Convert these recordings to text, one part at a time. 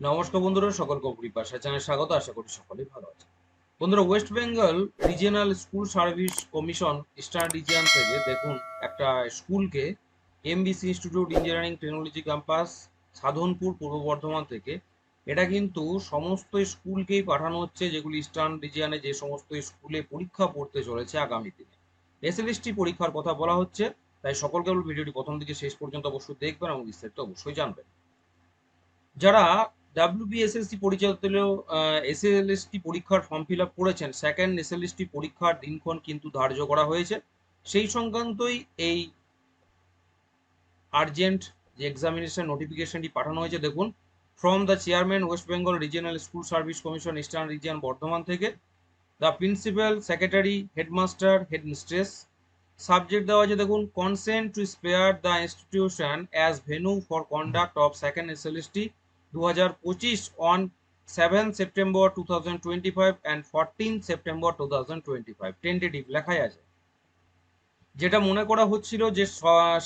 নমস্কার বন্ধুরা সকল কপুরি পাশা চ্যানেল স্বাগত, আশা করি সকলেই ভালো আছে বন্ধুরা West Bengal Regional School Service Commission Eastern Region থেকে দেখুন, একটা স্কুলকে MBC Institute Engineering Technology campus Sadhanpur পূর্ব বর্ধমান থেকে। এটা কিন্তু সমস্ত স্কুলকেই পাঠানো হচ্ছে, যেগুলি ইস্টার্ন রিজিয়নে যে সমস্ত স্কুলে পরীক্ষা পড়তে চলেছে আগামী দিনে। এসএলএসটি পরীক্ষার কথা বলা হচ্ছে, তাই সকল কেবল ভিডিওটি প্রথম থেকে শেষ পর্যন্ত অবশ্যই দেখবেন এবং বিস্তারিত অবশ্যই জানবেন। যারা ডাব্লিউবিএসএসসি পরিচালিত এসএলএসটি পরীক্ষার ফর্ম ফিল আপ করেছেন। সেকেন্ড এসএলএসটি পরীক্ষার দিনক্ষণ কিন্তু ধার্য করা হয়েছে। সেই সংক্রান্তই এই আর্জেন্ট যে এক্সামিনেশন নোটিফিকেশনটি পাঠানো হয়েছে, দেখুন from the chairman West Bengal Regional School Service Commission Eastern Region Bardhaman থেকে। The principal secretary headmaster headmistress subject দেওয়া আছে, দেখুন consent to spare the institution as venue for conduct of second SLST দু হাজার পঁচিশ on seven September two thousand twenty five and fourteen September two thousand twenty five tentative লেখাই আছে। যেটা মনে করা হচ্ছিল যে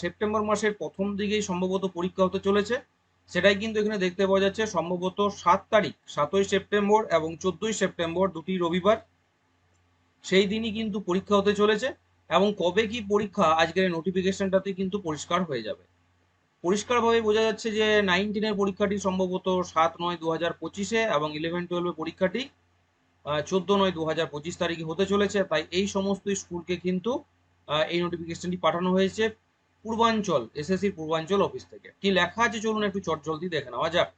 সেপ্টেম্বর মাসের প্রথম দিকেই সম্ভবত পরীক্ষা হতে চলেছে। সেটাই কিন্তু এখানে দেখতে পাওয়া যাচ্ছে, সম্ভবত সাত তারিখ, সাতই সেপ্টেম্বর এবং চোদ্দই সেপ্টেম্বর দুটি রবিবার, সেই দিনই কিন্তু পরীক্ষা হতে চলেছে এবং কবে কি পরীক্ষা, আজকের নোটিফিকেশনটাতে কিন্তু পরিষ্কার হয়ে যাবে। পরিষ্কারভাবে বোঝা যাচ্ছে যে নাইনটিনের পরীক্ষাটি সম্ভবত সাত নয় দু হাজার পঁচিশে এবং ইলেভেন টুয়েলভের পরীক্ষাটি চোদ্দ নয় দু হাজার পঁচিশ তারিখে হতে চলেছে। তাই এই সমস্ত স্কুলকে কিন্তু এই নোটিফিকেশনটি পাঠানো হয়েছে পূর্বাঞ্চল এসএসসির পূর্বাঞ্চল অফিস থেকে। কি লেখা আছে? চলুন একটু চটজলদি দেখে নেওয়া যাক।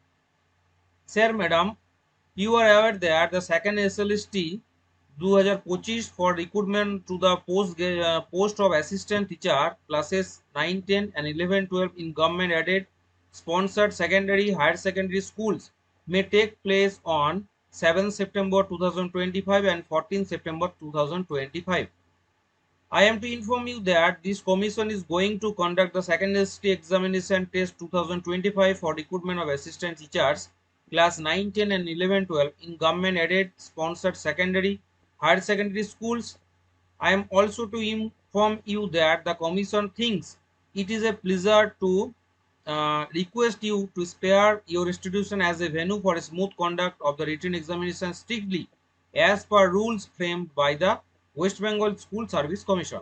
Sir madam you are aware that the second SLST 2025 for recruitment to the post uh, post of assistant teacher classes 9 10 and 11 12 in government aided sponsored secondary higher secondary schools may take place on 7 september 2025 and 14 september 2025 i am to inform you that this commission is going to conduct the secondary examination test 2025 for recruitment of assistant teachers class 9 10 and 11 12 in government aided sponsored secondary higher secondary schools I am also to inform you that the commission thinks it is a pleasure to uh, request you to spare your institution as a venue for a smooth conduct of the written examination strictly as per rules framed by the West Bengal School Service Commission.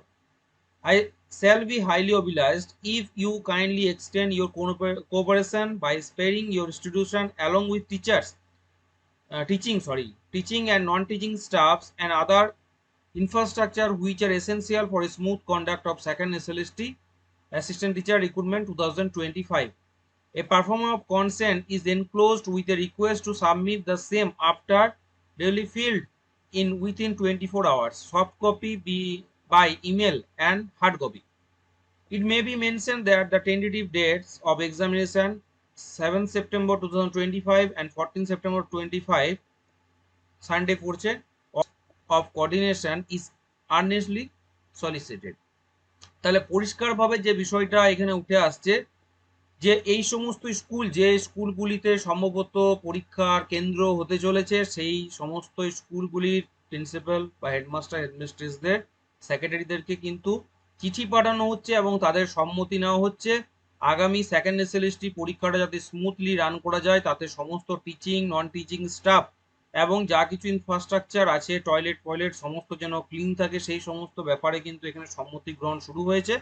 I shall be highly obliged if you kindly extend your cooper- cooperation by sparing your institution along with teachers, uh, teaching, sorry, teaching and non-teaching staffs and other infrastructure which are essential for a smooth conduct of second SLST assistant teacher recruitment 2025 a performer of consent is enclosed with a request to submit the same after duly filled in within 24 hours soft copy be by email and hard copy it may be mentioned that the tentative dates of examination 7 september 2025 and 14 september 25 sunday পড়ছে, of coordination is earnestly solicited. তাহলে পরিষ্কারভাবে যে বিষয়টা এখানে উঠে আসছে, যে এই সমস্ত স্কুল, যে স্কুলগুলিতে সম্ভবত পরীক্ষার কেন্দ্র হতে চলেছে, সেই সমস্ত স্কুলগুলির প্রিন্সিপাল বা হেডমাস্টার হেডমিস্ট্রেসদের সেক্রেটারিদেরকে কিন্তু চিঠি পাঠানো হচ্ছে এবং তাদের সম্মতি নেওয়া হচ্ছে। আগামী সেকেন্ড এসএলএসটি পরীক্ষাটা যাতে স্মুথলি রান করা যায়, তাতে সমস্ত টিচিং নন টিচিং স্টাফ এবং যা কিছু ইনফ্রাস্ট্রাকচার আছে টয়লেট টয়লেট সমস্ত যেন ক্লিন থাকে, সেই সমস্ত ব্যাপারে কিন্তু এখানে সম্মতি গ্রহণ শুরু হয়েছে।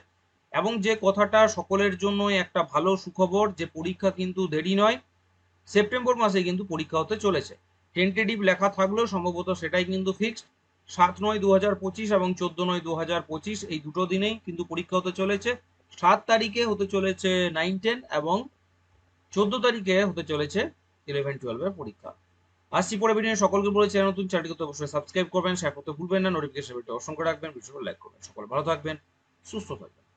এবং যে কথাটা সকলের জন্য একটা ভালো সুখবর, যে পরীক্ষা কিন্তু দেরি নয়, সেপ্টেম্বর মাসে কিন্তু পরীক্ষা হতে চলেছে। টেন্টেটিভ লেখা থাকলেও সম্ভবত সেটাই কিন্তু ফিক্সড সাত নয় দু পঁচিশ এবং চোদ্দ নয় দু পঁচিশ এই দুটো দিনেই কিন্তু পরীক্ষা হতে চলেছে। সাত তারিখে হতে চলেছে নাইন টেন এবং চোদ্দ তারিখে হতে চলেছে ইলেভেন টুয়েলভের পরীক্ষা। আসছি পরে ভিডিও সকলকে বলেছি নতুন চ্যানেলটি করতে অবশ্যই সাবস্ক্রাইব করবেন শেয়ার করতে ভুলবেন না নোটিফিকেশন অসংখ্য রাখবেন ভিডিও লাইক করবেন। সকল ভালো থাকবেন, সুস্থ থাকবেন।